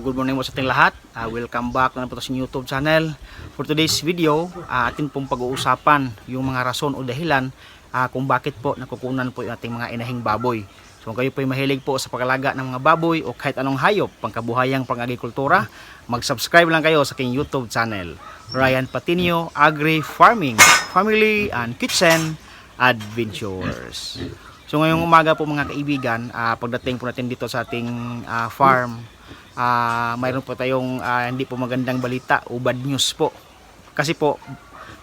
good morning po sa ating lahat. Ah, welcome back na po sa YouTube channel. For today's video, ah, atin pong pag-uusapan yung mga rason o dahilan ah, kung bakit po nakukunan po yung ating mga inahing baboy. So kung kayo po ay mahilig po sa pagkalaga ng mga baboy o kahit anong hayop, pangkabuhayang pang-agrikultura, mag-subscribe lang kayo sa aking YouTube channel. Ryan Patinio, Agri Farming, Family and Kitchen Adventures. So ngayong umaga po mga kaibigan, ah, pagdating po natin dito sa ating ah, farm, ah, mayroon po tayong ah, hindi po magandang balita o bad news po. Kasi po,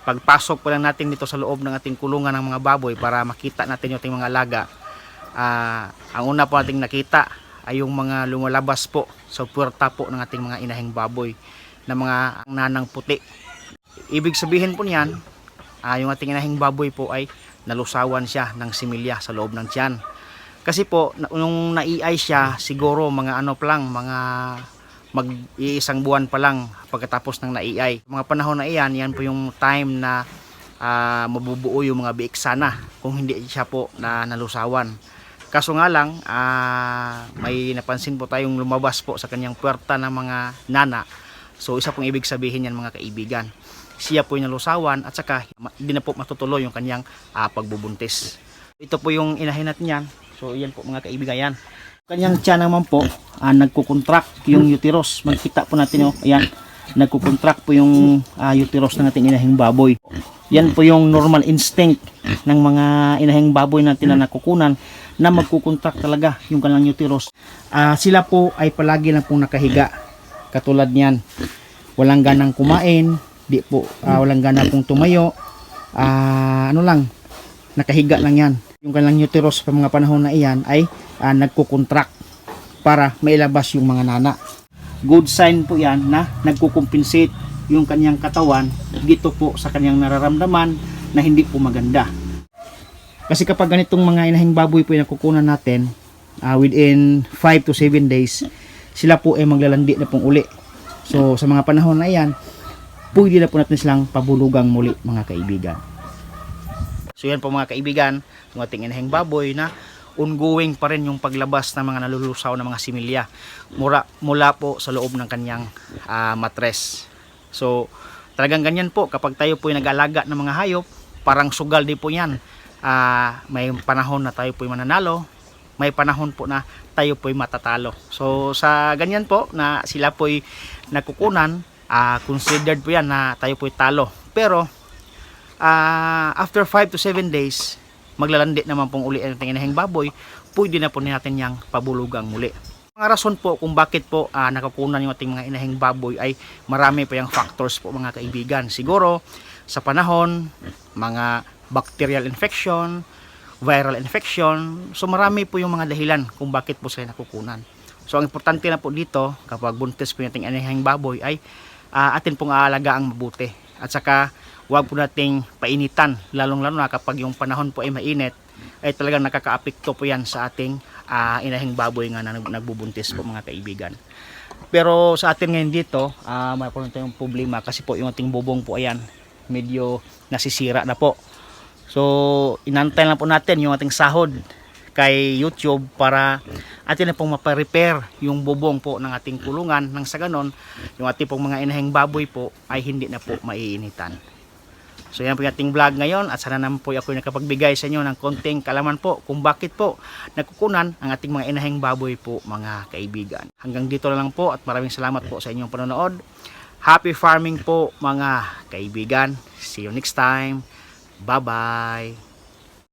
pagpasok po lang natin dito sa loob ng ating kulungan ng mga baboy para makita natin yung ating mga alaga, ah, ang una po nating nakita ay yung mga lumalabas po sa puwerta po ng ating mga inahing baboy na mga nanang puti. Ibig sabihin po niyan, ah, yung ating inahing baboy po ay nalusawan siya ng similya sa loob ng tiyan. Kasi po, nung naiay siya, siguro mga ano pa lang, mga mag-iisang buwan pa lang pagkatapos ng naiay. Mga panahon na iyan, yan po yung time na ah, mabubuo yung mga biik sana kung hindi siya po na nalusawan. Kaso nga lang, ah, may napansin po tayong lumabas po sa kanyang puwerta ng mga nana. So isa pong ibig sabihin yan mga kaibigan siya po yung nalusawan at saka hindi na po matutuloy yung kanyang ah, pagbubuntis. Ito po yung inahin natin yan. So yan po mga kaibigan yan. Kanyang tiyan naman po, ah, nagkukontract yung uterus. Magkita po natin yung, ayan, nagkukontract po yung ah, uterus ng ating inahing baboy. Yan po yung normal instinct ng mga inahing baboy natin na nakukunan na magkukontract talaga yung kanilang uterus. Ah, sila po ay palagi lang pong nakahiga. Katulad niyan. Walang ganang kumain, di po ah, walang gana pong tumayo. Ah, ano lang nakahiga lang yan. Yung kanilang uterus sa mga panahon na iyan ay ah, nagkukontract para mailabas yung mga nana. Good sign po yan na nagkukompensate yung kanyang katawan dito po sa kanyang nararamdaman na hindi po maganda. Kasi kapag ganitong mga inahing baboy po yung nakukunan natin ah, within 5 to 7 days sila po ay maglalandi na pong uli. So sa mga panahon na iyan pwede na po natin silang pabulugang muli mga kaibigan. So yan po mga kaibigan, yung ating inahing baboy na ongoing pa rin yung paglabas ng mga nalulusaw na mga similya mula, mula po sa loob ng kanyang ah, matres. So talagang ganyan po kapag tayo po ay nag-alaga ng mga hayop, parang sugal din po yan. Ah, may panahon na tayo po ay mananalo, may panahon po na tayo po ay matatalo. So sa ganyan po na sila po ay nakukunan, ah, considered po yan na tayo po talo. Pero ah, after 5 to 7 days, maglalandi naman pong uli ang ating inahing baboy, pwede na po natin yang pabulugang muli. Mga rason po kung bakit po ah, nakakunan yung ating mga inahing baboy ay marami pa yung factors po mga kaibigan. Siguro sa panahon, mga bacterial infection, viral infection, so marami po yung mga dahilan kung bakit po sila nakukunan. So ang importante na po dito kapag buntis po yung ating inahing baboy ay ah, atin pong aalaga ang mabuti. At saka huwag po nating painitan, lalong-lalo na kapag yung panahon po ay mainit, ay talagang nakakaapekto po yan sa ating ah, inahing baboy nga na nag- nagbubuntis po mga kaibigan. Pero sa atin ngayon dito, uh, mayroon tayong problema kasi po yung ating bubong po ayan, medyo nasisira na po. So, inantay lang po natin yung ating sahod kay YouTube para atin na pong maparepair yung bubong po ng ating kulungan nang sa ganon, yung ating pong mga inahing baboy po ay hindi na po maiinitan. So yan po yung ating vlog ngayon at sana naman po ako nakapagbigay sa inyo ng konting kalaman po kung bakit po nakukunan ang ating mga inahing baboy po mga kaibigan. Hanggang dito na lang po at maraming salamat po sa inyong panonood. Happy farming po mga kaibigan. See you next time. Bye-bye.